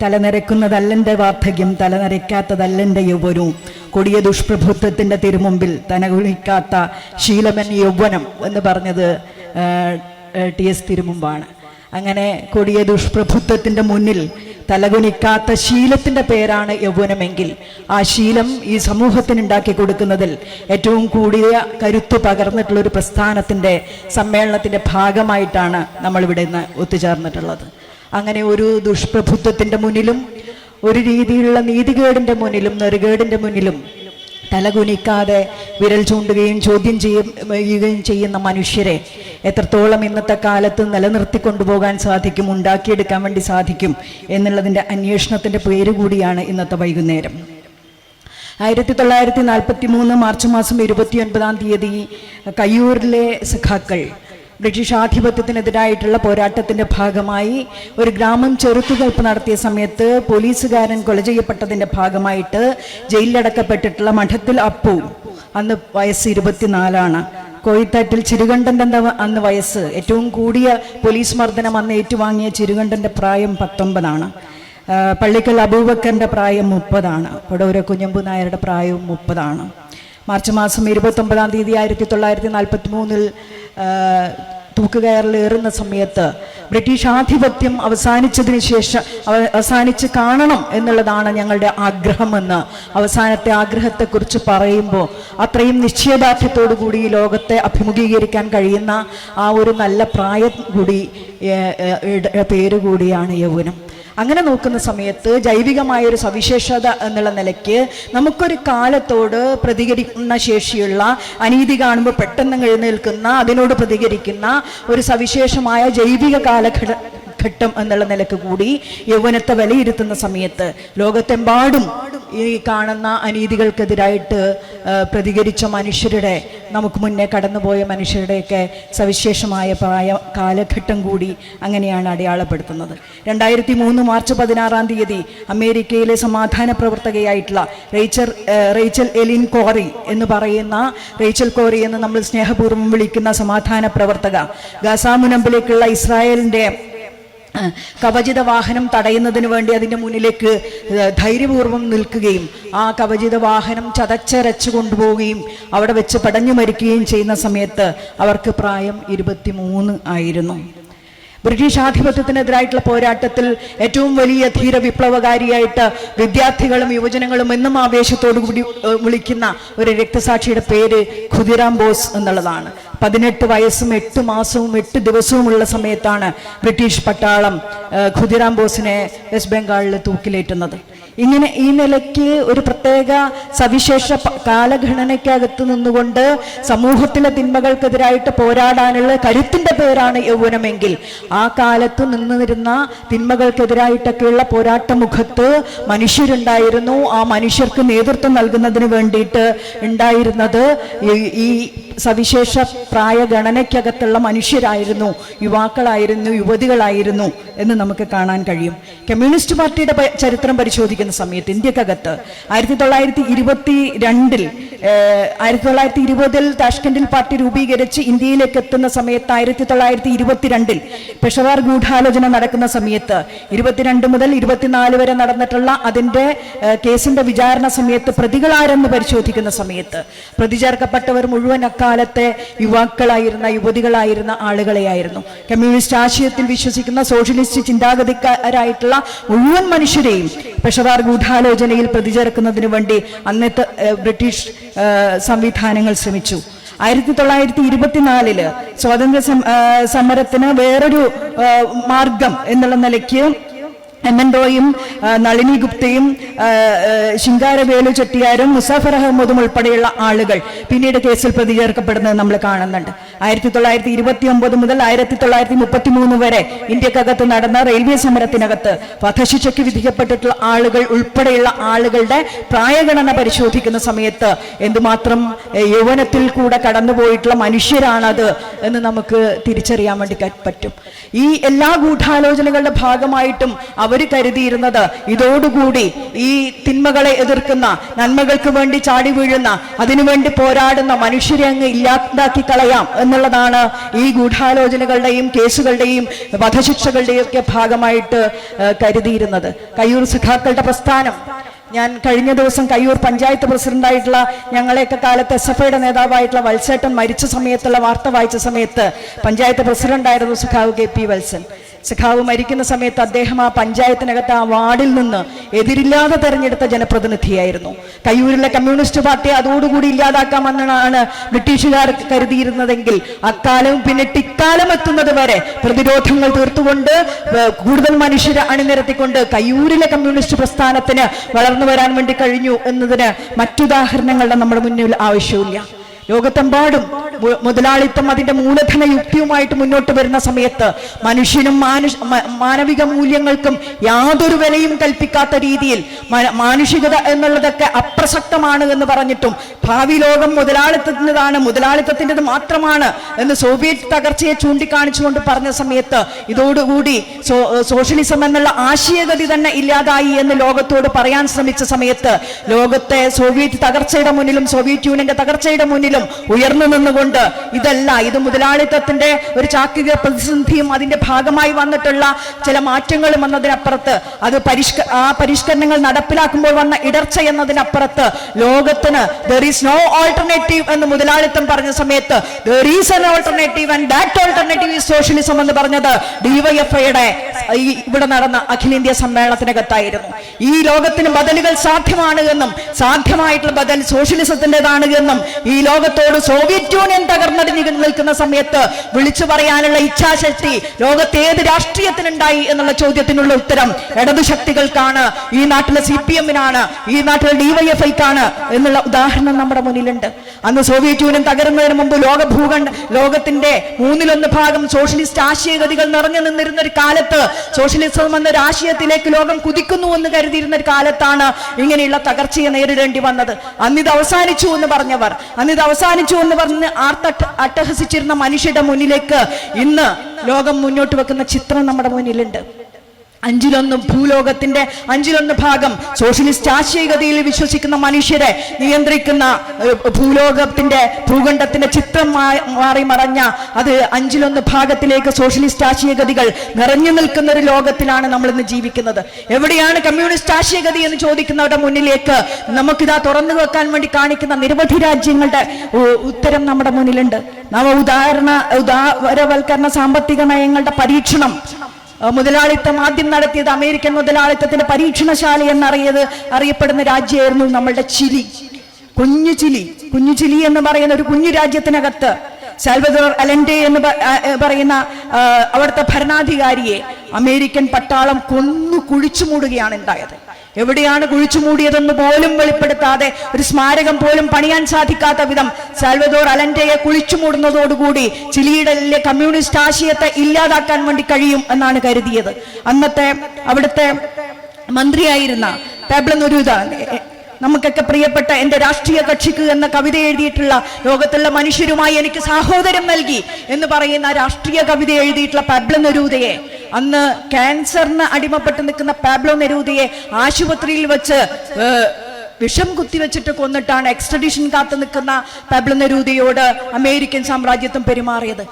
തലനിരക്കുന്നതല്ലെന്റെ വാർദ്ധക്യം തലനിരക്കാത്തതല്ലെന്റെ യൗവനവും കൊടിയ ദുഷ്പ്രഭുത്വത്തിന്റെ തിരുമുമ്പിൽ തനകുളിക്കാത്ത ശീലമൻ യൗവനം എന്ന് പറഞ്ഞത് ടി എസ് തിരുമുമ്പാണ്. അങ്ങനെ കൊടിയ ദുഷ്പ്രഭുത്വത്തിന്റെ മുന്നിൽ തലകുനിക്കാത്ത ശീലത്തിന്റെ പേരാണ് യൗവനമെങ്കിൽ ആ ശീലം ഈ സമൂഹത്തിന് ഉണ്ടാക്കി കൊടുക്കുന്നതിൽ ഏറ്റവും കൂടിയ കരുത്ത് പകർന്നിട്ടുള്ള ഒരു പ്രസ്ഥാനത്തിന്റെ സമ്മേളനത്തിന്റെ ഭാഗമായിട്ടാണ് നമ്മളിവിടെ ഇന്ന് ഒത്തുചേർന്നിട്ടുള്ളത്. അങ്ങനെ ഒരു ദുഷ്പ്രഭുത്വത്തിന്റെ മുന്നിലും ഒരു രീതിയിലുള്ള നീതികേടിന്റെ മുന്നിലും നെറുകേടിന്റെ മുന്നിലും തലകുനിക്കാതെ വിരൽ ചൂണ്ടുകയും ചോദ്യം ചെയ്യുകയും ചെയ്യുന്ന മനുഷ്യരെ എത്രത്തോളം ഇന്നത്തെ കാലത്ത് നിലനിർത്തി കൊണ്ടുപോകാൻ സാധിക്കും ഉണ്ടാക്കിയെടുക്കാൻ വേണ്ടി സാധിക്കും എന്നുള്ളതിന്റെ അന്വേഷണത്തിന്റെ പേര് കൂടിയാണ് ഇന്നത്തെ വൈകുന്നേരം. ആയിരത്തി തൊള്ളായിരത്തി നാൽപ്പത്തി മൂന്ന് മാർച്ച് മാസം ഇരുപത്തി ഒൻപതാം തീയതി കയ്യൂരിലെ സഖാക്കൾ ബ്രിട്ടീഷ് ആധിപത്യത്തിനെതിരായിട്ടുള്ള പോരാട്ടത്തിന്റെ ഭാഗമായി ഒരു ഗ്രാമം ചെറുത്തുകൽപ്പ് നടത്തിയ സമയത്ത് പോലീസുകാരൻ കൊല ചെയ്യപ്പെട്ടതിന്റെ ഭാഗമായിട്ട് ജയിലിലടക്കപ്പെട്ടിട്ടുള്ള മഠത്തിൽ അപ്പു അന്ന് വയസ്സ് ഇരുപത്തിനാലാണ്. കോഴിത്താറ്റിൽ ചിരുകണ്ഠന്റെ അന്ന് വയസ്സ്. ഏറ്റവും കൂടിയ പോലീസ് മർദ്ദനം അന്ന് ഏറ്റുവാങ്ങിയ ചിരുകണ്ഠന്റെ പ്രായം പത്തൊമ്പതാണ്. പള്ളിക്കൽ അബൂബക്കറിന്റെ പ്രായം മുപ്പതാണ്. പടൂര കുഞ്ഞമ്പു നായരുടെ പ്രായവും മുപ്പതാണ്. മാർച്ച് മാസം ഇരുപത്തൊമ്പതാം തീയതി ആയിരത്തി തൊള്ളായിരത്തി നാൽപ്പത്തി മൂന്നിൽ തൂക്കുകയറിലേറുന്ന സമയത്ത് ബ്രിട്ടീഷ് ആധിപത്യം അവസാനിച്ചതിന് ശേഷം അവസാനിച്ച് കാണണം എന്നുള്ളതാണ് ഞങ്ങളുടെ ആഗ്രഹമെന്ന് അവസാനത്തെ ആഗ്രഹത്തെക്കുറിച്ച് പറയുമ്പോൾ അത്രയും നിശ്ചയദാർഢ്യത്തോടു കൂടി ലോകത്തെ അഭിമുഖീകരിക്കാൻ കഴിയുന്ന ആ ഒരു നല്ല പ്രായം കൂടി പേര് കൂടിയാണ് യൗവനം. അങ്ങനെ നോക്കുന്ന സമയത്ത് ജൈവികമായ ഒരു സവിശേഷത എന്നുള്ള നിലയ്ക്ക് നമുക്കൊരു കാലത്തോട് പ്രതികരിക്കുന്ന ശേഷിയുള്ള അനീതി കാണുമ്പോൾ പെട്ടെന്ന് എഴുന്നേൽക്കുന്ന അതിനോട് പ്രതികരിക്കുന്ന ഒരു സവിശേഷമായ ജൈവിക കാലഘട്ട ഘട്ടം എന്നുള്ള നിലയ്ക്ക് കൂടി യൗവനത്തെ വിലയിരുത്തുന്ന സമയത്ത് ലോകത്തെമ്പാടും ഈ കാണുന്ന അനീതികൾക്കെതിരായിട്ട് പ്രതികരിച്ച മനുഷ്യരുടെ നമുക്ക് മുന്നേ കടന്നുപോയ മനുഷ്യരുടെയൊക്കെ സവിശേഷമായ പ്രായ കാലഘട്ടം കൂടി അങ്ങനെയാണ് അടയാളപ്പെടുത്തുന്നത്. രണ്ടായിരത്തി മൂന്ന് മാർച്ച് പതിനാറാം തീയതി അമേരിക്കയിലെ സമാധാന പ്രവർത്തകയായിട്ടുള്ള റേച്ചർ റേച്ചൽ എലിൻ കോറി എന്ന് പറയുന്ന റേച്ചൽ കോറി എന്ന് നമ്മൾ സ്നേഹപൂർവം വിളിക്കുന്ന സമാധാന പ്രവർത്തക ഗസാമുനമ്പിലേക്കുള്ള ഇസ്രായേലിന്റെ കവചിത വാഹനം തടയുന്നതിന് വേണ്ടി അതിന്റെ മുന്നിലേക്ക് ധൈര്യപൂർവം നിൽക്കുകയും ആ കവചിത വാഹനം ചതച്ചരച്ചു കൊണ്ടുപോവുകയും അവിടെ വെച്ച് പടഞ്ഞു മരിക്കുകയും ചെയ്യുന്ന സമയത്ത് അവർക്ക് പ്രായം ഇരുപത്തിമൂന്ന് ആയിരുന്നു. ബ്രിട്ടീഷ് ആധിപത്യത്തിനെതിരായിട്ടുള്ള പോരാട്ടത്തിൽ ഏറ്റവും വലിയ ധീര വിപ്ലവകാരിയായിട്ട് വിദ്യാർത്ഥികളും യുവജനങ്ങളും എന്നും ആവേശത്തോടു കൂടി വിളിക്കുന്ന ഒരു രക്തസാക്ഷിയുടെ പേര് ഖുദിറാം ബോസ് എന്നുള്ളതാണ്. പതിനെട്ട് വയസ്സും എട്ട് മാസവും എട്ട് ദിവസവുമുള്ള സമയത്താണ് ബ്രിട്ടീഷ് പട്ടാളം ഖുദിറാം ബോസിനെ വെസ്റ്റ് ബംഗാളിൽ തൂക്കിലേറ്റുന്നത്. ഇങ്ങനെ ഈ നിലയ്ക്ക് ഒരു പ്രത്യേക സവിശേഷ കാലഘടനയ്ക്കകത്ത് നിന്നുകൊണ്ട് സമൂഹത്തിലെ തിന്മകൾക്കെതിരായിട്ട് പോരാടാനുള്ള കരുത്തിന്റെ പേരാണ് യൗവനമെങ്കിൽ. ആ കാലത്ത് നിന്നിരുന്ന തിന്മകൾക്കെതിരായിട്ടൊക്കെയുള്ള പോരാട്ട മുഖത്ത് മനുഷ്യരുണ്ടായിരുന്നു. ആ മനുഷ്യർക്ക് നേതൃത്വം നൽകുന്നതിന് വേണ്ടിയിട്ട് ഉണ്ടായിരുന്നത് ഈ സവിശേഷ പ്രായഗണനയ്ക്കകത്തുള്ള മനുഷ്യരായിരുന്നു യുവാക്കളായിരുന്നു യുവതികളായിരുന്നു എന്ന് നമുക്ക് കാണാൻ കഴിയും. കമ്മ്യൂണിസ്റ്റ് പാർട്ടിയുടെ ചരിത്രം പരിശോധിക്കുന്ന സമയത്ത് ഇന്ത്യക്കകത്ത് ആയിരത്തി തൊള്ളായിരത്തി ഇരുപത്തി രണ്ടിൽ ആയിരത്തി തൊള്ളായിരത്തി ഇരുപതിൽ പാർട്ടി രൂപീകരിച്ച് ഇന്ത്യയിലേക്ക് എത്തുന്ന സമയത്ത് ആയിരത്തി തൊള്ളായിരത്തി ഇരുപത്തിരണ്ടിൽ പെഷവാർ ഗൂഢാലോചന നടക്കുന്ന സമയത്ത് ഇരുപത്തിരണ്ട് മുതൽ ഇരുപത്തിനാല് വരെ നടന്നിട്ടുള്ള അതിന്റെ കേസിന്റെ വിചാരണ സമയത്ത് പ്രതികളാരെന്ന് പരിശോധിക്കുന്ന സമയത്ത് പ്രതി ചേർക്കപ്പെട്ടവർ മുഴുവൻ അക്കാലത്തെ യുവാക്കളായിരുന്ന യുവതികളായിരുന്ന ആളുകളെയായിരുന്നു. കമ്മ്യൂണിസ്റ്റ് ആശയത്തിൽ വിശ്വസിക്കുന്ന സോഷ്യലിസ്റ്റ് ചിന്താഗതിക്കാരായിട്ടുള്ള മുഴുവൻ മനുഷ്യരെയും പെഷവാർ ഗൂഢാലോചനയിൽ പ്രതിചേർക്കുന്നതിന് വേണ്ടി അന്നത്തെ ബ്രിട്ടീഷ് സംവിധാനങ്ങൾ ശ്രമിച്ചു. ആയിരത്തി തൊള്ളായിരത്തി ഇരുപത്തിനാലിൽ സ്വാതന്ത്ര്യ സമരത്തിന് വേറൊരു മാർഗം എന്നുള്ള നിലയ്ക്ക് എം എൻ റോയും നളിനി ഗുപ്തയും ശിങ്കാരവേലു ചെട്ടിയാരും മുസാഫർ അഹമ്മദും ഉൾപ്പെടെയുള്ള ആളുകൾ പിന്നീട് കേസിൽ പ്രതി ചേർക്കപ്പെടുന്നത് നമ്മൾ കാണുന്നുണ്ട്. ആയിരത്തി തൊള്ളായിരത്തി ഇരുപത്തി ഒമ്പത് മുതൽ ആയിരത്തി തൊള്ളായിരത്തി മുപ്പത്തി മൂന്ന് വരെ ഇന്ത്യക്കകത്ത് നടന്ന റെയിൽവേ സമരത്തിനകത്ത് വധശിക്ഷയ്ക്ക് വിധിക്കപ്പെട്ടിട്ടുള്ള ആളുകൾ ഉൾപ്പെടെയുള്ള ആളുകളുടെ പ്രായഗണന പരിശോധിക്കുന്ന സമയത്ത് എന്തുമാത്രം യൗവനത്തിൽ കൂടെ കടന്നുപോയിട്ടുള്ള മനുഷ്യരാണത് എന്ന് നമുക്ക് തിരിച്ചറിയാൻ വേണ്ടി പറ്റും. ഈ എല്ലാ ഗൂഢാലോചനകളുടെ ഭാഗമായിട്ടും അവർ അവർ കരുതിയിരുന്നത്. ഇതോടുകൂടി ഈ തിന്മകളെ എതിർക്കുന്ന നന്മകൾക്ക് വേണ്ടി ചാടി വീഴുന്ന അതിനുവേണ്ടി പോരാടുന്ന മനുഷ്യരെ അങ്ങ് ഇല്ലാതാക്കി കളയാം എന്നുള്ളതാണ് ഈ ഗൂഢാലോചനകളുടെയും കേസുകളുടെയും വധശിക്ഷകളുടെയും ഒക്കെ ഭാഗമായിട്ട് കരുതിയിരുന്നത്. കയ്യൂർ സുഖാക്കളുടെ പ്രസ്ഥാനം. ഞാൻ കഴിഞ്ഞ ദിവസം കയ്യൂർ പഞ്ചായത്ത് പ്രസിഡന്റായിട്ടുള്ള ഞങ്ങളെയൊക്കെ കാലത്ത് എസ് എഫ് ഐയുടെ നേതാവായിട്ടുള്ള വത്സേട്ടൻ മരിച്ച സമയത്തുള്ള വാർത്ത വായിച്ച സമയത്ത് പഞ്ചായത്ത് പ്രസിഡന്റായിരുന്നു സുഖാവ് കെ പി വത്സൻ. സഖാവ് മരിക്കുന്ന സമയത്ത് അദ്ദേഹം ആ പഞ്ചായത്തിനകത്ത് ആ വാർഡിൽ നിന്ന് എതിരില്ലാതെ തെരഞ്ഞെടുത്ത ജനപ്രതിനിധിയായിരുന്നു. കയ്യൂരിലെ കമ്മ്യൂണിസ്റ്റ് പാർട്ടി അതോടുകൂടി ഇല്ലാതാക്കാമെന്നാണ് ബ്രിട്ടീഷുകാർ കരുതിയിരുന്നതെങ്കിൽ അക്കാലവും പിന്നെ ടിക്കാലം എത്തുന്നത് വരെ പ്രതിരോധങ്ങൾ തീർത്തുകൊണ്ട് കൂടുതൽ മനുഷ്യരെ അണിനിരത്തിക്കൊണ്ട് കയ്യൂരിലെ കമ്മ്യൂണിസ്റ്റ് പ്രസ്ഥാനത്തിന് വളർന്നു വരാൻ വേണ്ടി കഴിഞ്ഞു എന്നതിന് മറ്റുദാഹരണങ്ങളുടെ നമ്മുടെ മുന്നിൽ ആവശ്യമില്ല ലോകത്തെമ്പാടും മുതലാളിത്തം അതിന്റെ മൂലധന യുക്തിയുമായിട്ട് മുന്നോട്ട് വരുന്ന സമയത്ത് മനുഷ്യനും മാനുഷ മാനവിക മൂല്യങ്ങൾക്കും യാതൊരു വിലയും കൽപ്പിക്കാത്ത രീതിയിൽ മാനുഷികത എന്നുള്ളതൊക്കെ അപ്രസക്തമാണ് എന്ന് പറഞ്ഞിട്ടും ഭാവി ലോകം മുതലാളിത്തത്തിന്റെതാണ് മുതലാളിത്തത്തിന്റെത് മാത്രമാണ് എന്ന് സോവിയറ്റ് തകർച്ചയെ ചൂണ്ടിക്കാണിച്ചുകൊണ്ട് പറഞ്ഞ സമയത്ത് ഇതോടുകൂടി സോ സോഷ്യലിസം എന്നുള്ള ആശയഗതി തന്നെ ഇല്ലാതായി എന്ന് ലോകത്തോട് പറയാൻ ശ്രമിച്ച സമയത്ത് ലോകത്തെ സോവിയറ്റ് തകർച്ചയുടെ മുന്നിലും സോവിയറ്റ് യൂണിയന്റെ തകർച്ചയുടെ മുന്നിലും ഉയർന്നു നിന്നുകൊണ്ട് ഇതല്ല ഇത് മുതലാളിത്തത്തിന്റെ ഒരു ചാക്കിക പ്രതിസന്ധിയും അതിന്റെ ഭാഗമായി വന്നിട്ടുള്ള ചില മാറ്റങ്ങളും എന്നതിനപ്പുറത്ത് അത് പരിഷ്ക ആ പരിഷ്കരണങ്ങൾ നടപ്പിലാക്കുമ്പോൾ വന്ന ഇടർച്ച എന്നതിനപ്പുറത്ത് ലോകത്തിന് ദർ ഈസ് നോ ഓൾട്ടർനേറ്റീവ് എന്ന് മുതലാളിത്തം പറഞ്ഞ സമയത്ത് there is an alternative and that alternative is socialism എന്ന് പറഞ്ഞത് ഡിവൈഎഫ്ഐയുടെ ഇവിടെ നടന്ന അഖിലേന്ത്യാ സമ്മേളനത്തിനകത്തായിരുന്നു. ഈ ലോകത്തിന് ബദലുകൾ സാധ്യമാണ് എന്നും സാധ്യമായിട്ടുള്ള ബദൽ സോഷ്യലിസത്തിന്റെതാണ് എന്നും ഈ ലോകത്തോട് സോവിയറ്റ് യൂണിയൻ തകർന്നടി നിൽക്കുന്ന സമയത്ത് വിളിച്ചു പറയാനുള്ള ഇച്ഛാശക്തി ലോകത്ത് ഏത് രാഷ്ട്രീയത്തിനുണ്ടായി എന്നുള്ള ചോദ്യത്തിനുള്ള ഉത്തരം ഇടതു ശക്തികൾക്കാണ് ഈ നാട്ടിലെ സി പി എമ്മിനാണ് ഈ നാട്ടിലെ ഡിവൈഎഫ്ഐക്കാണ് എന്നുള്ള ഉദാഹരണം നമ്മുടെ മുന്നിലുണ്ട്. അന്ന് സോവിയറ്റ് യൂണിയൻ തകരുന്നതിന് മുമ്പ് ലോക ഭൂഖണ്ഡ ലോകത്തിന്റെ മൂന്നിലൊന്ന് ഭാഗം സോഷ്യലിസ്റ്റ് ആശയഗതികൾ നിറഞ്ഞു നിന്നിരുന്ന ഒരു കാലത്ത് സോഷ്യലിസം എന്ന ഒരു ആശയത്തിലേക്ക് ലോകം കുതിക്കുന്നു എന്ന് കരുതിയിരുന്ന ഒരു കാലത്താണ് ഇങ്ങനെയുള്ള തകർച്ചയെ നേരിടേണ്ടി വന്നത്. അന്നിത് അവസാനിച്ചു എന്ന് പറഞ്ഞവർ അന്നിത് അവസാനിച്ചു എന്ന് പറഞ്ഞ് ആർത്തട്ട് അട്ടഹസിച്ചിരുന്ന മനുഷ്യരുടെ മുന്നിലേക്ക് ഇന്ന് ലോകം മുന്നോട്ട് വെക്കുന്ന ചിത്രം നമ്മുടെ മുന്നിലുണ്ട്. അഞ്ചിലൊന്ന് ഭൂലോകത്തിന്റെ അഞ്ചിലൊന്ന് ഭാഗം സോഷ്യലിസ്റ്റ് ആശയഗതിയിൽ വിശ്വസിക്കുന്ന മനുഷ്യരെ നിയന്ത്രിക്കുന്ന ഭൂലോകത്തിന്റെ ഭൂഖണ്ഡത്തിന്റെ ചിത്രം മാറി മറഞ്ഞ അത് അഞ്ചിലൊന്ന് ഭാഗത്തിലേക്ക് സോഷ്യലിസ്റ്റ് ആശയഗതികൾ നിറഞ്ഞു നിൽക്കുന്ന ഒരു ലോകത്തിലാണ് നമ്മൾ ഇന്ന് ജീവിക്കുന്നത്. എവിടെയാണ് കമ്മ്യൂണിസ്റ്റ് ആശയഗതി എന്ന് ചോദിക്കുന്നവരുടെ മുന്നിലേക്ക് നമുക്കിതാ തുറന്നു വെക്കാൻ വേണ്ടി കാണിക്കുന്ന നിരവധി രാജ്യങ്ങളുടെ ഉത്തരം നമ്മുടെ മുന്നിലുണ്ട്. നവ ഉദാഹരണ ഉദാഹരവൽക്കരണ സാമ്പത്തിക നയങ്ങളുടെ പരീക്ഷണം. മുതലാളിത്തം ആദ്യം നടത്തിയത് അമേരിക്കൻ മുതലാളിത്തത്തിന്റെ പരീക്ഷണശാല എന്നറിയത് അറിയപ്പെടുന്ന രാജ്യമായിരുന്നു നമ്മളുടെ ചിലി. കുഞ്ഞു ചിലി. കുഞ്ഞു ചിലി എന്ന് പറയുന്ന ഒരു കുഞ്ഞു രാജ്യത്തിനകത്ത് സാൽവദോർ അലൻഡെ എന്ന് പറയുന്ന അവിടുത്തെ ഭരണാധികാരിയെ അമേരിക്കൻ പട്ടാളം കൊന്നു കുഴിച്ചു മൂടുകയാണ് ഉണ്ടായത്. എവിടെയാണ് കുഴിച്ചു മൂടിയതെന്ന് പോലും വെളിപ്പെടുത്താതെ ഒരു സ്മാരകം പോലും പണിയാൻ സാധിക്കാത്ത വിധം സാൽവദോർ അലൻഡയെ കുഴിച്ചു മൂടുന്നതോടുകൂടി ചിലിയിടലിലെ കമ്മ്യൂണിസ്റ്റ് ആശയത്തെ ഇല്ലാതാക്കാൻ വേണ്ടി കഴിയും എന്നാണ് കരുതിയത്. അന്നത്തെ അവിടുത്തെ മന്ത്രിയായിരുന്ന പാബ്ലനൊരുത നമുക്കൊക്കെ പ്രിയപ്പെട്ട എന്റെ രാഷ്ട്രീയ കക്ഷിക്ക് എന്ന കവിത എഴുതിയിട്ടുള്ള ലോകത്തുള്ള മനുഷ്യരുമായി എനിക്ക് സാഹോദര്യം നൽകി എന്ന് പറയുന്ന രാഷ്ട്രീയ കവിത എഴുതിയിട്ടുള്ള പാബ്ലോ നെരൂദയെ അന്ന് ക്യാൻസറിന് അടിമപ്പെട്ട് നിൽക്കുന്ന പാബ്ലോ നെരൂതിയെ ആശുപത്രിയിൽ വെച്ച് വിഷം കുത്തിവെച്ചിട്ട് കൊന്നിട്ടാണ് എക്സ്ട്രഡിഷൻ കാത്തു നിൽക്കുന്ന പാബ്ലോ നെരൂദയോട് അമേരിക്കൻ സാമ്രാജ്യത്വം പെരുമാറിയത്.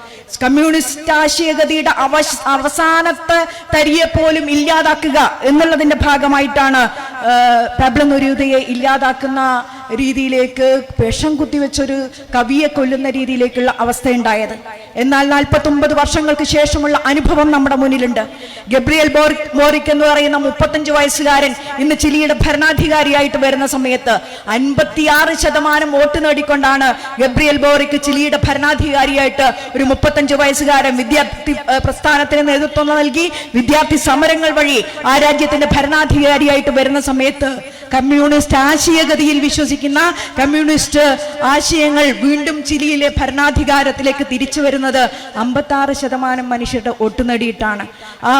കമ്മ്യൂണിസ്റ്റ് ആശയഗതിയുടെ അവശ അവസാനത്തെ തരിയെ പോലും ഇല്ലാതാക്കുക എന്നുള്ളതിന്റെ ഭാഗമായിട്ടാണ് ഏഹ്, പാബ്ലോ നെരൂദയെ ഇല്ലാതാക്കുന്ന രീതിയിലേക്ക് വിഷം കുത്തിവെച്ചൊരു കവിയെ കൊല്ലുന്ന രീതിയിലേക്കുള്ള അവസ്ഥയുണ്ടായത്. എന്നാൽ നാൽപ്പത്തി ഒമ്പത് വർഷങ്ങൾക്ക് ശേഷമുള്ള അനുഭവം നമ്മുടെ മുന്നിലുണ്ട്. ഗബ്രിയൽ ബോറി ബോറിക് എന്ന് പറയുന്ന മുപ്പത്തഞ്ച് വയസ്സുകാരൻ ഇന്ന് ചിലിയുടെ ഭരണാധികാരിയായിട്ട് വരുന്ന സമയത്ത് അൻപത്തിയാറ് ശതമാനം വോട്ട് നേടിക്കൊണ്ടാണ് ഗബ്രിയൽ ബോറിക്ക് ചിലിയുടെ ഭരണാധികാരിയായിട്ട് ഒരു മുപ്പത്തഞ്ച് വയസ്സുകാരൻ വിദ്യാർത്ഥി പ്രസ്ഥാനത്തിന് നേതൃത്വം നൽകി. വിദ്യാർത്ഥി സമരങ്ങൾ വഴി ആ രാജ്യത്തിന്റെ ഭരണാധികാരിയായിട്ട് വരുന്ന സമയത്ത് കമ്മ്യൂണിസ്റ്റ് ആശയഗതിയിൽ വിശ്വസിക്കുന്ന കമ്മ്യൂണിസ്റ്റ് ആശയങ്ങൾ വീണ്ടും ചിലിയിലെ ഭരണാധികാരത്തിലേക്ക് തിരിച്ചു വരുന്നത് അമ്പത്താറ് ശതമാനം മനുഷ്യരുടെ വോട്ട് നേടിയിട്ടാണ്. ആ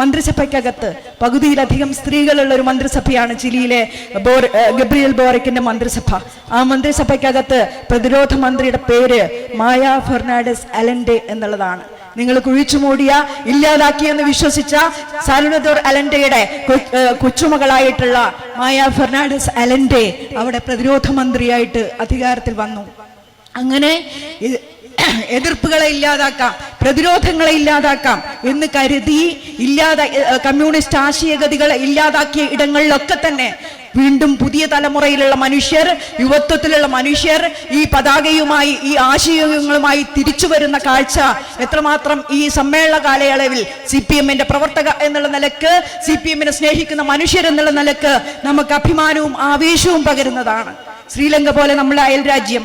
മന്ത്രിസഭയ്ക്കകത്ത് പകുതിയിലധികം സ്ത്രീകളുള്ള ഒരു മന്ത്രിസഭയാണ് ചിലിയിലെ ബോർ ഗബ്രിയൽ ബോറിക്കിന്റെ മന്ത്രിസഭ. ആ മന്ത്രിസഭയ്ക്കകത്ത് പ്രതിരോധ മന്ത്രിയുടെ പേര് മായ ഫെർണാണ്ടസ് അലൻഡെ എന്നുള്ളതാണ്. നിങ്ങൾ കുഴിച്ചു മൂടിയ ഇല്ലാതാക്കിയെന്ന് വിശ്വസിച്ച സാലുനദോർ അലൻഡയുടെ കൊച്ചുമകളായിട്ടുള്ള മായ ഫെർണാണ്ടസ് അലൻഡെ അവിടെ പ്രതിരോധ മന്ത്രിയായിട്ട് അധികാരത്തിൽ വന്നു. അങ്ങനെ എതിർപ്പുകളെ ഇല്ലാതാക്കാം പ്രതിരോധങ്ങളെ ഇല്ലാതാക്കാം എന്ന് കരുതി ഇല്ലാതെ കമ്മ്യൂണിസ്റ്റ് ആശയഗതികളെ ഇല്ലാതാക്കിയ ഇടങ്ങളിലൊക്കെ തന്നെ വീണ്ടും പുതിയ തലമുറയിലുള്ള മനുഷ്യർ യുവത്വത്തിലുള്ള മനുഷ്യർ ഈ പതാകയുമായി ഈ ആശയങ്ങളുമായി തിരിച്ചു വരുന്ന കാഴ്ച എത്രമാത്രം ഈ സമ്മേളന കാലയളവിൽ സി പി എമ്മിന്റെ പ്രവർത്തക എന്നുള്ള നിലയ്ക്ക് സി പി എമ്മിനെ സ്നേഹിക്കുന്ന മനുഷ്യർ എന്നുള്ള നിലയ്ക്ക് നമുക്ക് അഭിമാനവും ആവേശവും പകരുന്നതാണ്. ശ്രീലങ്ക പോലെ നമ്മുടെ അയൽ രാജ്യം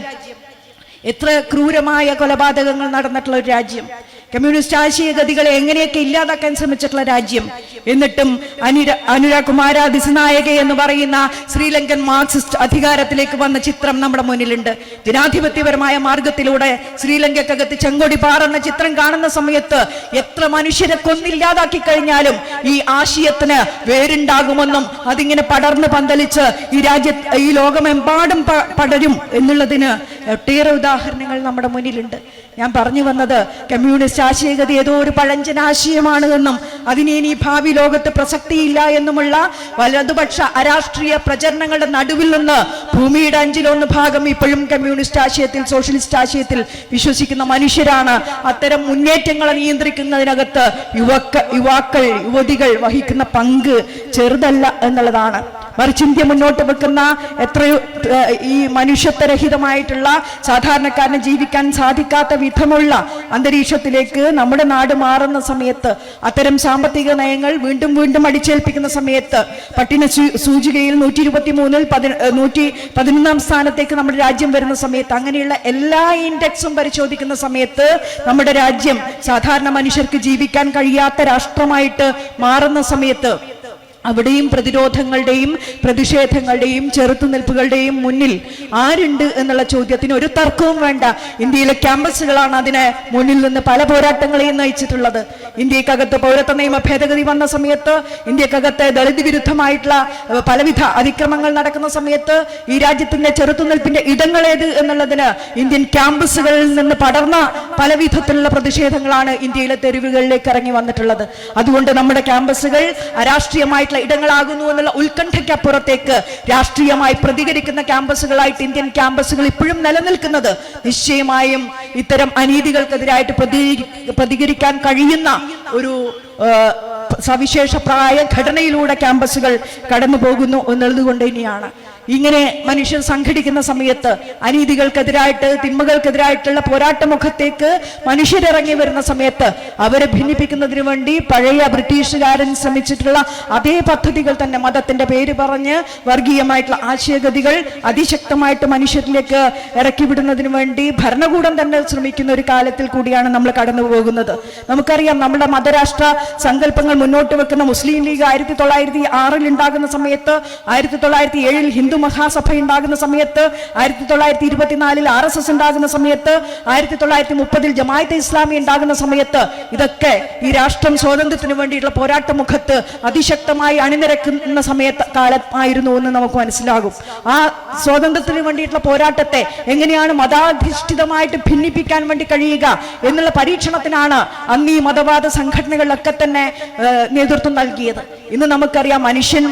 എത്ര ക്രൂരമായ കൊലപാതകങ്ങൾ നടന്നിട്ടുള്ള ഒരു രാജ്യം. കമ്മ്യൂണിസ്റ്റ് ആശയഗതികളെ എങ്ങനെയൊക്കെ ഇല്ലാതാക്കാൻ ശ്രമിച്ചിട്ടുള്ള രാജ്യം. എന്നിട്ടും അനുര അനുരാഗ് കുമാര ദിസനായക എന്ന് പറയുന്ന ശ്രീലങ്കൻ മാർക്സിസ്റ്റ് അധികാരത്തിലേക്ക് വന്ന ചിത്രം നമ്മുടെ മുന്നിലുണ്ട്. ജനാധിപത്യപരമായ മാർഗത്തിലൂടെ ശ്രീലങ്കക്കകത്ത് ചെങ്കൊടി പാറുന്ന ചിത്രം കാണുന്ന സമയത്ത് എത്ര മനുഷ്യരെ കൊന്നില്ലാതാക്കി കഴിഞ്ഞാലും ഈ ആശയത്തിന് വേരുണ്ടാകുമെന്നും അതിങ്ങനെ പടർന്ന് പന്തലിച്ച് ഈ രാജ്യ ഈ ലോകമെമ്പാടും പടരും എന്നുള്ളതിന് ഒട്ടേറെ ഉദാഹരണങ്ങൾ നമ്മുടെ മുന്നിലുണ്ട്. ഞാൻ പറഞ്ഞു വന്നത് കമ്മ്യൂണിസ്റ്റ് ആശയഗത ഏതോ ഒരു പഴഞ്ചൻ ആശയമാണ് എന്നും അതിനെ ഇനി ഭാവി ലോകത്ത് പ്രസക്തിയില്ല എന്നുമുള്ള വലതുപക്ഷ അരാഷ്ട്രീയ പ്രചരണങ്ങളുടെ നടുവിൽ നിന്ന് ഭൂമിയുടെ അഞ്ചിലൊന്ന് ഭാഗം ഇപ്പോഴും കമ്മ്യൂണിസ്റ്റ് ആശയത്തിൽ സോഷ്യലിസ്റ്റ് ആശയത്തിൽ വിശ്വസിക്കുന്ന മനുഷ്യരാണ്. അത്തരം മുന്നേറ്റങ്ങളെ നിയന്ത്രിക്കുന്നതിനകത്ത് യുവക്ക യുവാക്കൾ യുവതികൾ വഹിക്കുന്ന പങ്ക് ചെറുതല്ല എന്നുള്ളതാണ്. മറിച്ച് ഇന്ത്യ മുന്നോട്ട് വെക്കുന്ന എത്രയോ ഈ മനുഷ്യത്വരഹിതമായിട്ടുള്ള സാധാരണക്കാരന് ജീവിക്കാൻ സാധിക്കാത്ത വിധമുള്ള അന്തരീക്ഷത്തിലേക്ക് നമ്മുടെ നാട് മാറുന്ന സമയത്ത് അത്തരം സാമ്പത്തിക നയങ്ങൾ വീണ്ടും വീണ്ടും അടിച്ചേൽപ്പിക്കുന്ന സമയത്ത് പട്ടിണ സൂചികയിൽ നൂറ്റി ഇരുപത്തി മൂന്നിൽ നൂറ്റി പതിനൊന്നാം സ്ഥാനത്തേക്ക് നമ്മുടെ രാജ്യം വരുന്ന സമയത്ത് അങ്ങനെയുള്ള എല്ലാ ഇൻഡെക്സും പരിശോധിക്കുന്ന സമയത്ത് നമ്മുടെ രാജ്യം സാധാരണ മനുഷ്യർക്ക് ജീവിക്കാൻ കഴിയാത്ത രാഷ്ട്രമായിട്ട് മാറുന്ന സമയത്ത് അവിടെയും പ്രതിരോധങ്ങളുടെയും പ്രതിഷേധങ്ങളുടെയും ചെറുത്തുനിൽപ്പുകളുടെയും മുന്നിൽ ആരുണ്ട് എന്നുള്ള ചോദ്യത്തിന് ഒരു തർക്കവും വേണ്ട. ഇന്ത്യയിലെ ക്യാമ്പസുകളാണ് അതിനെ മുന്നിൽ നിന്ന് പല പോരാട്ടങ്ങളെയും നയിച്ചിട്ടുള്ളത്. ഇന്ത്യക്കകത്ത് പൗരത്വ നിയമ ഭേദഗതി വന്ന സമയത്ത് ഇന്ത്യക്കകത്ത് ദളിത് വിരുദ്ധമായിട്ടുള്ള പലവിധ അതിക്രമങ്ങൾ നടക്കുന്ന സമയത്ത് ഈ രാജ്യത്തിന്റെ ചെറുത്തുനിൽപ്പിന്റെ ഇടങ്ങളേത് എന്നുള്ളതിന് ഇന്ത്യൻ ക്യാമ്പസുകളിൽ നിന്ന് പടർന്ന പലവിധത്തിലുള്ള പ്രതിഷേധങ്ങളാണ് ഇന്ത്യയിലെ തെരുവുകളിലേക്ക് ഇറങ്ങി വന്നിട്ടുള്ളത്. അതുകൊണ്ട് നമ്മുടെ ക്യാമ്പസുകൾ അരാഷ്ട്രീയമായിട്ടുള്ള ഇടങ്ങളാകുന്നു എന്നുള്ള ഉത്കണ്ഠയ്ക്കപ്പുറത്തേക്ക് രാഷ്ട്രീയമായി പ്രതികരിക്കുന്ന ക്യാമ്പസുകളായിട്ട് ഇന്ത്യൻ ക്യാമ്പസുകൾ ഇപ്പോഴും നിലനിൽക്കുന്നത് നിശ്ചയമായും ഇത്തരം അനീതികൾക്കെതിരായിട്ട് പ്രതികരി- പ്രതികരിക്കാൻ കഴിയുന്ന ഒരു സവിശേഷ പ്രായ ഘടനയിലൂടെ ക്യാമ്പസുകൾ കടന്നു പോകുന്നു എന്നുള്ളത് കൊണ്ട് തന്നെയാണ് ഇങ്ങനെ മനുഷ്യൻ സംഘടിക്കുന്ന സമയത്ത് അനീതികൾക്കെതിരായിട്ട് തിന്മകൾക്കെതിരായിട്ടുള്ള പോരാട്ടമുഖത്തേക്ക് മനുഷ്യരിറങ്ങി വരുന്ന സമയത്ത് അവരെ ഭിന്നിപ്പിക്കുന്നതിന് വേണ്ടി പഴയ ബ്രിട്ടീഷുകാരൻ ശ്രമിച്ചിട്ടുള്ള അതേ പദ്ധതികൾ തന്നെ മതത്തിന്റെ പേര് പറഞ്ഞ് വർഗീയമായിട്ടുള്ള ആശയഗതികൾ അതിശക്തമായിട്ട് മനുഷ്യരിലേക്ക് ഇറക്കി വിടുന്നതിന് വേണ്ടി ഭരണകൂടം തന്നെ ശ്രമിക്കുന്ന ഒരു കാലത്തിൽ കൂടിയാണ് നമ്മൾ കടന്നു പോകുന്നത്. നമുക്കറിയാം നമ്മുടെ മതരാഷ്ട്ര സങ്കല്പങ്ങൾ മുന്നോട്ട് വെക്കുന്ന മുസ്ലിം ലീഗ് ആയിരത്തി തൊള്ളായിരത്തി ആറിൽ ഉണ്ടാകുന്ന സമയത്ത് ആയിരത്തി തൊള്ളായിരത്തി ഏഴിൽ ഹിന്ദു മഹാസഭ ഉണ്ടാകുന്ന സമയത്ത് ആയിരത്തി തൊള്ളായിരത്തി ഇരുപത്തിനാലിൽ ആർ എസ് എസ് ഉണ്ടാകുന്ന സമയത്ത് ആയിരത്തി തൊള്ളായിരത്തി മുപ്പതിൽ ജമായത്തെ ഇസ്ലാമി ഉണ്ടാകുന്ന സമയത്ത് ഇതൊക്കെ ഈ രാഷ്ട്രം സ്വാതന്ത്ര്യത്തിന് വേണ്ടിയിട്ടുള്ള പോരാട്ട മുഖത്ത് അതിശക്തമായി അണിനിരക്കുന്ന സമയത്ത് കാലമായിരുന്നു എന്ന് നമുക്ക് മനസ്സിലാകും. ആ സ്വാതന്ത്ര്യത്തിന് വേണ്ടിയിട്ടുള്ള പോരാട്ടത്തെ എങ്ങനെയാണ് മതാധിഷ്ഠിതമായിട്ട് ഭിന്നിപ്പിക്കാൻ വേണ്ടി കഴിയുക എന്നുള്ള പരീക്ഷണത്തിനാണ് അന്ന് ഈ മതവാദ സംഘടനകളിലൊക്കെ തന്നെ നേതൃത്വം നൽകിയത്. ഇന്ന് നമുക്കറിയാം മനുഷ്യൻ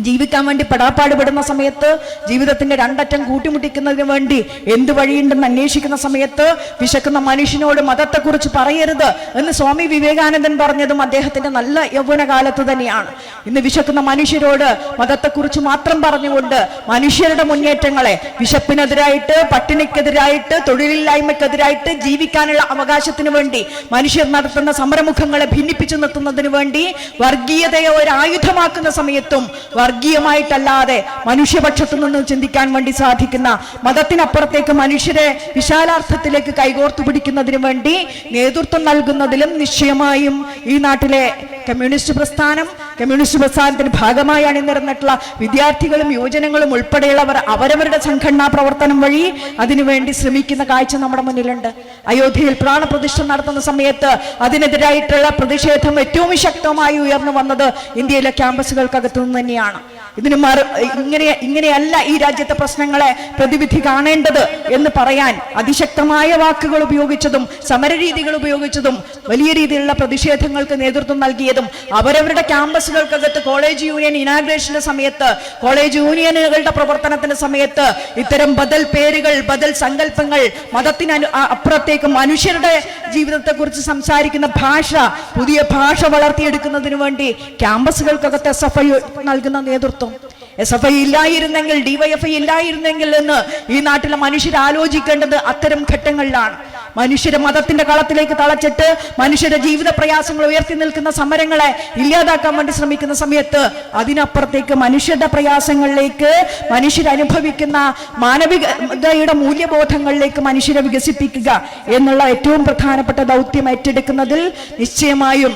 ജീവിക്കാൻ വേണ്ടി പെടാപ്പാട് പെടുന്ന സമയത്ത് ജീവിതത്തിന്റെ രണ്ടറ്റം കൂട്ടിമുട്ടിക്കുന്നതിന് വേണ്ടി എന്ത് വഴിയുണ്ടെന്ന് അന്വേഷിക്കുന്ന സമയത്ത് വിശക്കുന്ന മനുഷ്യനോട് മതത്തെക്കുറിച്ച് പറയരുത് എന്ന് സ്വാമി വിവേകാനന്ദൻ പറഞ്ഞതും അദ്ദേഹത്തിന്റെ നല്ല യൗവന കാലത്ത് തന്നെയാണ്. ഇന്ന് വിശക്കുന്ന മനുഷ്യരോട് മതത്തെക്കുറിച്ച് മാത്രം പറഞ്ഞുകൊണ്ട് മനുഷ്യരുടെ മുന്നേറ്റങ്ങളെ വിശപ്പിനെതിരായിട്ട് പട്ടിണിക്കെതിരായിട്ട് തൊഴിലില്ലായ്മക്കെതിരായിട്ട് ജീവിക്കാനുള്ള അവകാശത്തിന് വേണ്ടി മനുഷ്യർ നടത്തുന്ന സമരമുഖങ്ങളെ ഭിന്നിപ്പിച്ചു നിർത്തുന്നതിന് വേണ്ടി വർഗീയതയെ ഒരു ആയുധമാക്കുന്ന സമയത്തും വർഗീയമായിട്ടല്ലാതെ മനുഷ്യപക്ഷത്തു നിന്ന് ചിന്തിക്കാൻ വേണ്ടി സാധിക്കുന്ന മതത്തിനപ്പുറത്തേക്ക് മനുഷ്യരെ വിശാലാർത്ഥത്തിലേക്ക് കൈകോർത്തു പിടിക്കുന്നതിന് വേണ്ടി നേതൃത്വം നൽകുന്നതിലും നിശ്ചയമായും ഈ നാട്ടിലെ കമ്മ്യൂണിസ്റ്റ് പ്രസ്ഥാനം കമ്മ്യൂണിസ്റ്റ് പ്രസ്ഥാനത്തിന്റെ ഭാഗമായി അണിനിരന്നിട്ടുള്ള വിദ്യാർത്ഥികളും യുവജനങ്ങളും ഉൾപ്പെടെയുള്ളവർ അവരവരുടെ സംഘടനാ പ്രവർത്തനം വഴി അതിനുവേണ്ടി ശ്രമിക്കുന്ന കാഴ്ച നമ്മുടെ മുന്നിലുണ്ട്. അയോധ്യയിൽ പ്രാണപ്രതിഷ്ഠ നടത്തുന്ന സമയത്ത് അതിനെതിരായിട്ടുള്ള പ്രതിഷേധം ഏറ്റവും ശക്തമായി ഉയർന്നു വന്നത് ഇന്ത്യയിലെ ക്യാമ്പസുകൾക്കകത്തു നിന്ന് തന്നെയാണ്. ഇതിന് മറു ഇങ്ങനെ ഇങ്ങനെയല്ല ഈ രാജ്യത്തെ പ്രശ്നങ്ങളെ പ്രതിവിധി കാണേണ്ടത് എന്ന് പറയാൻ അതിശക്തമായ വാക്കുകൾ ഉപയോഗിച്ചതും സമരരീതികൾ ഉപയോഗിച്ചതും വലിയ രീതിയിലുള്ള പ്രതിഷേധങ്ങൾക്ക് നേതൃത്വം നൽകിയതും അവരവരുടെ ക്യാമ്പസുകൾക്കകത്ത് കോളേജ് യൂണിയൻ ഇനാഗ്രേഷന്റെ സമയത്ത് കോളേജ് യൂണിയനുകളുടെ പ്രവർത്തനത്തിന്റെ സമയത്ത് ഇത്തരം ബദൽ പേരുകൾ ബദൽ സങ്കല്പങ്ങൾ മതത്തിന് അപ്പുറത്തേക്ക് മനുഷ്യരുടെ ജീവിതത്തെക്കുറിച്ച് സംസാരിക്കുന്ന ഭാഷ പുതിയ ഭാഷ വളർത്തിയെടുക്കുന്നതിന് വേണ്ടി ക്യാമ്പസുകൾക്കകത്ത് എസ് എഫ് ഐ നൽകുന്ന നേതൃത്വം എസ് എഫ് ഐ ഇല്ലായിരുന്നെങ്കിൽ ഡിവൈഎഫ്ഐ ഇല്ലായിരുന്നെങ്കിൽ എന്ന് ഈ നാട്ടിലെ മനുഷ്യർ ആലോചിക്കേണ്ടത് അത്തരം ഘട്ടങ്ങളിലാണ്. മനുഷ്യരെ മതത്തിന്റെ കളത്തിലേക്ക് തളച്ചിട്ട് മനുഷ്യരുടെ ജീവിത പ്രയാസങ്ങൾ ഉയർത്തി നിൽക്കുന്ന സമരങ്ങളെ ഇല്ലാതാക്കാൻ വേണ്ടി ശ്രമിക്കുന്ന സമയത്ത് അതിനപ്പുറത്തേക്ക് മനുഷ്യരുടെ പ്രയാസങ്ങളിലേക്ക് മനുഷ്യരനുഭവിക്കുന്ന മാനവികതയുടെ മൂല്യബോധങ്ങളിലേക്ക് മനുഷ്യരെ വികസിപ്പിക്കുക എന്നുള്ള ഏറ്റവും പ്രധാനപ്പെട്ട ദൗത്യം ഏറ്റെടുക്കുന്നതിൽ നിശ്ചയമായും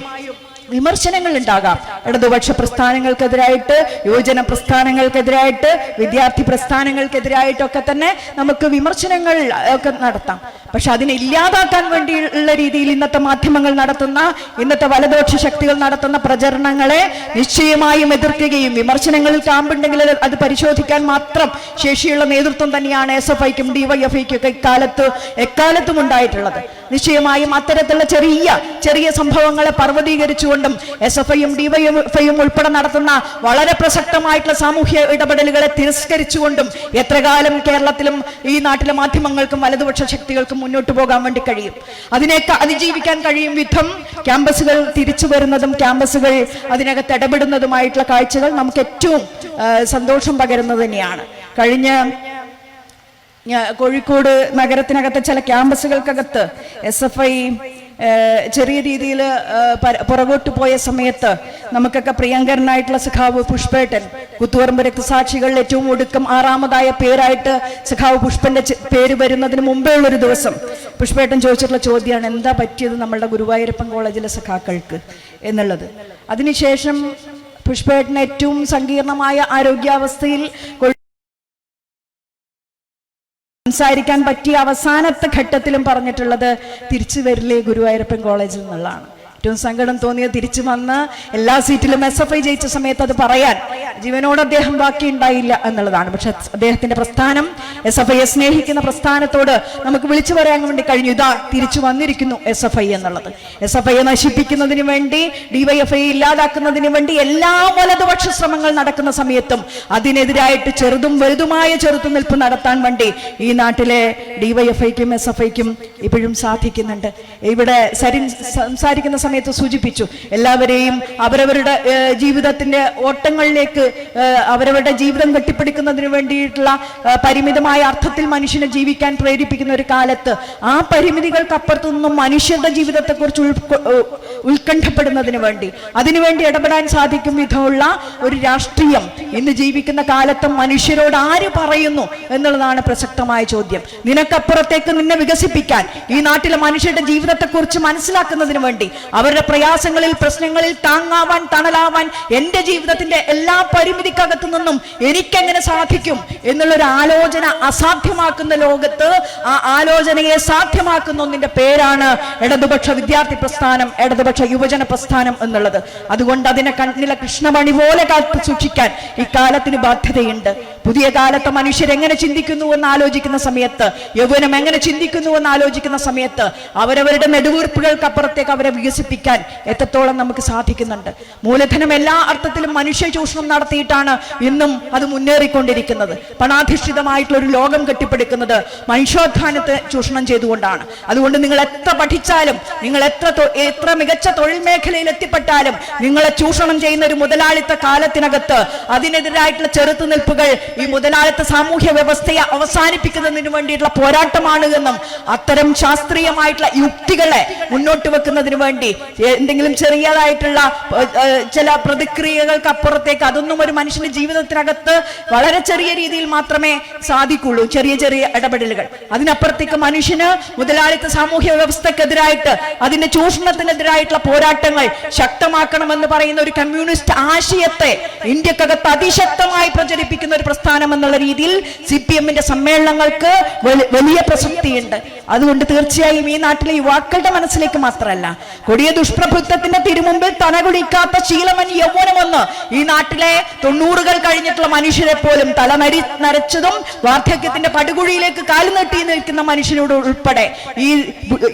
വിമർശനങ്ങൾ ഉണ്ടാകാം. ഇടതുപക്ഷ പ്രസ്ഥാനങ്ങൾക്കെതിരായിട്ട് യുവജന പ്രസ്ഥാനങ്ങൾക്കെതിരായിട്ട് വിദ്യാർത്ഥി പ്രസ്ഥാനങ്ങൾക്കെതിരായിട്ടൊക്കെ തന്നെ നമുക്ക് വിമർശനങ്ങൾ ഒക്കെ നടത്താം. പക്ഷെ അതിനെ ഇല്ലാതാക്കാൻ വേണ്ടിയുള്ള രീതിയിൽ ഇന്നത്തെ മാധ്യമങ്ങൾ നടത്തുന്ന ഇന്നത്തെ വലതോക്ഷ ശക്തികൾ നടത്തുന്ന പ്രചരണങ്ങളെ നിശ്ചയമായും എതിർക്കുകയും വിമർശനങ്ങളിൽ കാമ്പുണ്ടെങ്കിൽ അത് പരിശോധിക്കാൻ മാത്രം ശേഷിയുള്ള നേതൃത്വം തന്നെയാണ് എസ് എഫ് ഐക്കും ഡിവൈഎഫ്ഐക്കും ഒക്കെ ഇക്കാലത്ത് എക്കാലത്തും ഉണ്ടായിട്ടുള്ളത്. നിശ്ചയമായും അത്തരത്തിലുള്ള ചെറിയ ചെറിയ സംഭവങ്ങളെ പർവതീകരിച്ചുകൊണ്ടും എസ് എഫ് ഐയും ഡിവൈഎഫ്ഐയും ഉൾപ്പെടെ നടത്തുന്ന വളരെ പ്രസക്തമായിട്ടുള്ള സാമൂഹ്യ ഇടപെടലുകളെ തിരസ്കരിച്ചുകൊണ്ടും എത്രകാലം കേരളത്തിലും ഈ നാട്ടിലെ മാധ്യമങ്ങൾക്കും വലതുപക്ഷ ശക്തികൾക്കും മുന്നോട്ട് പോകാൻ വേണ്ടി കഴിയും. അതിനെയൊക്കെ അതിജീവിക്കാൻ കഴിയും വിധം ക്യാമ്പസുകൾ തിരിച്ചു വരുന്നതും ക്യാമ്പസുകൾ അതിനകത്ത് ഇടപെടുന്നതുമായിട്ടുള്ള കാഴ്ചകൾ നമുക്ക് ഏറ്റവും സന്തോഷം പകരുന്നത് തന്നെയാണ്. കഴിഞ്ഞ കോഴിക്കോട് നഗരത്തിനകത്തെ ചില ക്യാമ്പസുകൾക്കകത്ത് എസ് എഫ് ഐ ചെറിയ രീതിയിൽ പുറകോട്ട് പോയ സമയത്ത് നമുക്കൊക്കെ പ്രിയങ്കരനായിട്ടുള്ള സഖാവ് പുഷ്പേട്ടൻ കുത്തുപറമ്പ് രക്തസാക്ഷികളിൽ ഏറ്റവും ഒടുക്കം ആറാമതായ പേരായിട്ട് സഖാവ് പുഷ്പന്റെ പേര് വരുന്നതിന് മുമ്പേ ഉള്ളൊരു ദിവസം പുഷ്പേട്ടൻ ചോദിച്ചിട്ടുള്ള ചോദ്യമാണ് എന്താ പറ്റിയത് നമ്മളുടെ ഗുരുവായൂരപ്പൻ കോളേജിലെ സഖാക്കൾക്ക്? എന്നുള്ളത്. അതിനുശേഷം പുഷ്പേട്ടൻ ഏറ്റവും സങ്കീർണമായ ആരോഗ്യാവസ്ഥയിൽ സംസാരിക്കാൻ പറ്റിയ അവസാനത്തെ ഘട്ടത്തിലും പറഞ്ഞിട്ടുള്ളത് തിരിച്ചു വരില്ലേ ഗുരുവായൂരപ്പൻ കോളേജിൽ നിന്നുള്ളതാണ്. ഏറ്റവും സങ്കടം തോന്നിയത് തിരിച്ചു വന്ന് എല്ലാ സീറ്റിലും എസ് എഫ് ഐ ജയിച്ച സമയത്ത് അത് പറയാൻ ജീവനോട് അദ്ദേഹം ബാക്കി ഉണ്ടായില്ല എന്നുള്ളതാണ്. പക്ഷെ അദ്ദേഹത്തിന്റെ പ്രസ്ഥാനം എസ് എഫ് ഐയെ സ്നേഹിക്കുന്ന പ്രസ്ഥാനത്തോട് നമുക്ക് വിളിച്ചു പറയാൻ വേണ്ടി കഴിഞ്ഞു. ഇതാ തിരിച്ചു വന്നിരിക്കുന്നു എസ് എഫ് ഐ എന്നുള്ളത്. എസ് എഫ് ഐയെ നശിപ്പിക്കുന്നതിന് വേണ്ടി ഡിവൈഎഫ്ഐ ഇല്ലാതാക്കുന്നതിന് വേണ്ടി എല്ലാ വലതുപക്ഷ ശ്രമങ്ങൾ നടക്കുന്ന സമയത്തും അതിനെതിരായിട്ട് ചെറുതും വലുതുമായ ചെറുത്തുനിൽപ്പ് നടത്താൻ വേണ്ടി ഈ നാട്ടിലെ ഡിവൈഎഫ്ഐക്കും എസ് എഫ് ഐക്കും ഇപ്പോഴും സാധിക്കുന്നുണ്ട്. ഇവിടെ സരിൻ സംസാരിക്കുന്ന സമയത്ത് സൂചിപ്പിച്ചു. എല്ലാവരെയും അവരവരുടെ ജീവിതത്തിന്റെ ഓട്ടങ്ങളിലേക്ക് അവരവരുടെ ജീവിതം കെട്ടിപ്പിടിക്കുന്നതിന് വേണ്ടിയിട്ടുള്ള പരിമിതമായ അർത്ഥത്തിൽ മനുഷ്യനെ ജീവിക്കാൻ പ്രേരിപ്പിക്കുന്ന ഒരു കാലത്ത് ആ പരിമിതികൾക്കപ്പുറത്തു നിന്നും മനുഷ്യരുടെ ജീവിതത്തെക്കുറിച്ച് ഉത്കണ്ഠപ്പെടുന്നതിന് വേണ്ടി അതിനുവേണ്ടി ഇടപെടാൻ സാധിക്കും വിധമുള്ള ഒരു രാഷ്ട്രീയം ഇന്ന് ജീവിക്കുന്ന കാലത്ത് മനുഷ്യരോട് ആര് പറയുന്നു എന്നുള്ളതാണ് പ്രസക്തമായ ചോദ്യം. നിനക്കപ്പുറത്തേക്ക് നിന്നെ വികസിപ്പിക്കാൻ ഈ നാട്ടിലെ മനുഷ്യരുടെ ജീവിതത്തെക്കുറിച്ച് മനസ്സിലാക്കുന്നതിന് വേണ്ടി അവരുടെ പ്രയാസങ്ങളിൽ പ്രശ്നങ്ങളിൽ താങ്ങാവാൻ തണലാവാൻ എന്റെ ജീവിതത്തിന്റെ എല്ലാ പരിമിതിക്കകത്തു നിന്നും എനിക്കെങ്ങനെ സാധിക്കും എന്നുള്ളൊരു ആലോചന അസാധ്യമാക്കുന്ന ലോകത്ത് ആ ആലോചനയെ സാധ്യമാക്കുന്ന ഒന്നിന്റെ പേരാണ് ഇടതുപക്ഷ വിദ്യാർത്ഥി പ്രസ്ഥാനം ഇടതുപക്ഷ യുവജന പ്രസ്ഥാനം എന്നുള്ളത്. അതുകൊണ്ട് അതിനെ കണ്ണിലെ കൃഷ്ണമണി പോലെ കാത്തു സൂക്ഷിക്കാൻ ഇക്കാലത്തിന് ബാധ്യതയുണ്ട്. പുതിയ കാലത്തെ മനുഷ്യരെങ്ങനെ ചിന്തിക്കുന്നു എന്ന് ആലോചിക്കുന്ന സമയത്ത് യൗവനം എങ്ങനെ ചിന്തിക്കുന്നു എന്ന് ആലോചിക്കുന്ന സമയത്ത് അവരവരുടെ നെടുവീർപ്പുകൾക്കപ്പുറത്തേക്ക് അവരെ വികസിപ്പിക്കാൻ എത്രത്തോളം നമുക്ക് സാധിക്കുന്നുണ്ട്. മൂലധനം എല്ലാ അർത്ഥത്തിലും മനുഷ്യ ചൂഷണം നടത്തിയിട്ടാണ് ഇന്നും അത് മുന്നേറിക്കൊണ്ടിരിക്കുന്നത്. പണാധിഷ്ഠിതമായിട്ടുള്ള ഒരു ലോകം കെട്ടിപ്പടുക്കുന്നത് മനുഷ്യോത്ഥാനത്തെ ചൂഷണം ചെയ്തുകൊണ്ടാണ്. അതുകൊണ്ട് നിങ്ങൾ എത്ര പഠിച്ചാലും നിങ്ങൾ എത്ര എത്ര മികച്ച തൊഴിൽ മേഖലയിൽ എത്തിപ്പെട്ടാലും നിങ്ങളെ ചൂഷണം ചെയ്യുന്ന ഒരു മുതലാളിത്ത കാലത്തിനകത്ത് അതിനെതിരായിട്ടുള്ള ചെറുത്തുനിൽപ്പുകൾ ഈ മുതലാളിത്ത സാമൂഹ്യ വ്യവസ്ഥയെ അവസാനിപ്പിക്കുന്നതിന് വേണ്ടിയിട്ടുള്ള പോരാട്ടമാണ് എന്നും അത്തരം ശാസ്ത്രീയമായിട്ടുള്ള യുക്തികളെ മുന്നോട്ട് വെക്കുന്നതിന് വേണ്ടി എന്തെങ്കിലും ചെറിയതായിട്ടുള്ള ചില പ്രതിക്രിയകൾക്ക് അപ്പുറത്തേക്ക് അതൊന്നും ഒരു മനുഷ്യന്റെ ജീവിതത്തിനകത്ത് വളരെ ചെറിയ രീതിയിൽ മാത്രമേ സാധിക്കുള്ളൂ. ചെറിയ ചെറിയ ഇടപെടലുകൾ. അതിനപ്പുറത്തേക്ക് മനുഷ്യന് മുതലാളിത്ത സാമൂഹ്യ വ്യവസ്ഥക്കെതിരായിട്ട് അതിന്റെ ചൂഷണത്തിനെതിരായിട്ടുള്ള പോരാട്ടങ്ങൾ ശക്തമാക്കണമെന്ന് പറയുന്ന ഒരു കമ്മ്യൂണിസ്റ്റ് ആശയത്തെ ഇന്ത്യക്കകത്ത് അതിശക്തമായി പ്രചരിപ്പിക്കുന്ന ഒരു പ്രസ്ഥാനം എന്നുള്ള രീതിയിൽ സി പി എമ്മിന്റെ സമ്മേളനങ്ങൾക്ക് വലിയ പ്രസക്തിയുണ്ട്. അതുകൊണ്ട് തീർച്ചയായും ഈ നാട്ടിലെ യുവാക്കളുടെ മനസ്സിലേക്ക് മാത്രമല്ല കൊടിയ ദുഷ്പ്രഭുത്വത്തിന്റെ തിരുമുമ്പിൽ തനകുടിക്കാത്ത ശീലമൻ യൗവനമെന്ന് ഈ നാട്ടിലെ തൊണ്ണൂറുകൾ കഴിഞ്ഞിട്ടുള്ള മനുഷ്യരെ പോലും തല നരി നരച്ചതും വാർദ്ധക്യത്തിന്റെ പടുകുഴിയിലേക്ക് കാലു നീട്ടി നിൽക്കുന്ന മനുഷ്യനോട് ഉൾപ്പെടെ ഈ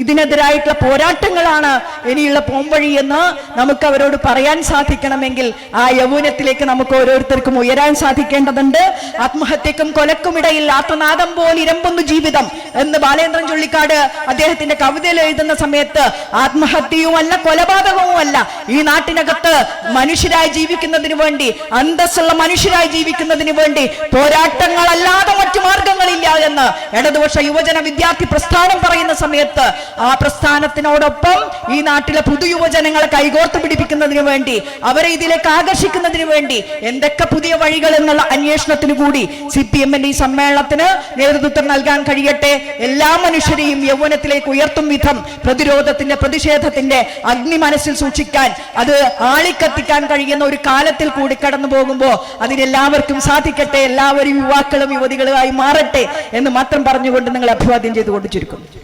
ഇതിനെതിരായിട്ടുള്ള പോരാട്ടങ്ങളാണ് ഇനിയുള്ള പോംവഴി എന്ന് നമുക്ക് അവരോട് പറയാൻ സാധിക്കണമെങ്കിൽ ആ യൗവനത്തിലേക്ക് നമുക്ക് ഓരോരുത്തർക്കും ഉയരാൻ സാധിക്കേണ്ടതുണ്ട്. ആത്മഹത്യക്കും കൊലക്കുമിടയിൽ ആത്മനാദം പോലെ ഇരമ്പുന്നു ജീവിതം എന്ന് ബാലേന്ദ്രൻ ചുള്ളിക്കാട് അദ്ദേഹത്തിന്റെ കവിതയിൽ എഴുതുന്ന സമയത്ത് ആത്മഹത്യയുമല്ല കൊലപാതകവുമല്ല. ഈ നാട്ടിനകത്ത് മനുഷ്യരായി ജീവിക്കുന്നതിന് വേണ്ടി അന്തസ്സുള്ള മനുഷ്യരായി ജീവിക്കുന്നതിന് വേണ്ടി പോരാട്ടങ്ങളല്ലാതെ മറ്റു മാർഗങ്ങളില്ല എന്ന് ഇടതുപക്ഷ യുവജന വിദ്യാർത്ഥി പ്രസ്ഥാനം പറയുന്ന സമയത്ത് ആ പ്രസ്ഥാനത്തിനോടൊപ്പം ഈ നാട്ടിലെ പുതുയുവജനങ്ങളെ കൈകോർത്ത് പിടിപ്പിക്കുന്നതിന് വേണ്ടി അവരെ ഇതിലേക്ക് ആകർഷിക്കുന്നതിന് വേണ്ടി എന്തൊക്കെ പുതിയ വഴികൾ എന്നുള്ള അന്വേഷണത്തിന് കൂടി സി പി എമ്മിന്റെ ഈ സമ്മേളനത്തിന് നേതൃത്വം നൽകാൻ കഴിയട്ടെ. എല്ലാ മനുഷ്യരെയും യൗവനത്തിലേക്ക് ഉയർത്തും വിധം പ്രതിരോധത്തിന്റെ പ്രതിഷേധത്തിന്റെ അഗ്നി മനസ്സിൽ സൂക്ഷിക്കാൻ അത് ആളിക്കത്തിക്കാൻ കഴിയുന്ന ഒരു കാലത്തിൽ കൂടി കടന്നു പോകുമ്പോൾ അതിനെല്ലാവർക്കും സാധിക്കട്ടെ. എല്ലാവരും യുവാക്കളും യുവതികളുമായി മാറട്ടെ എന്ന് മാത്രം പറഞ്ഞുകൊണ്ട് നിങ്ങൾ അഭിവാദ്യം ചെയ്തുകൊണ്ട് ചുരുക്കും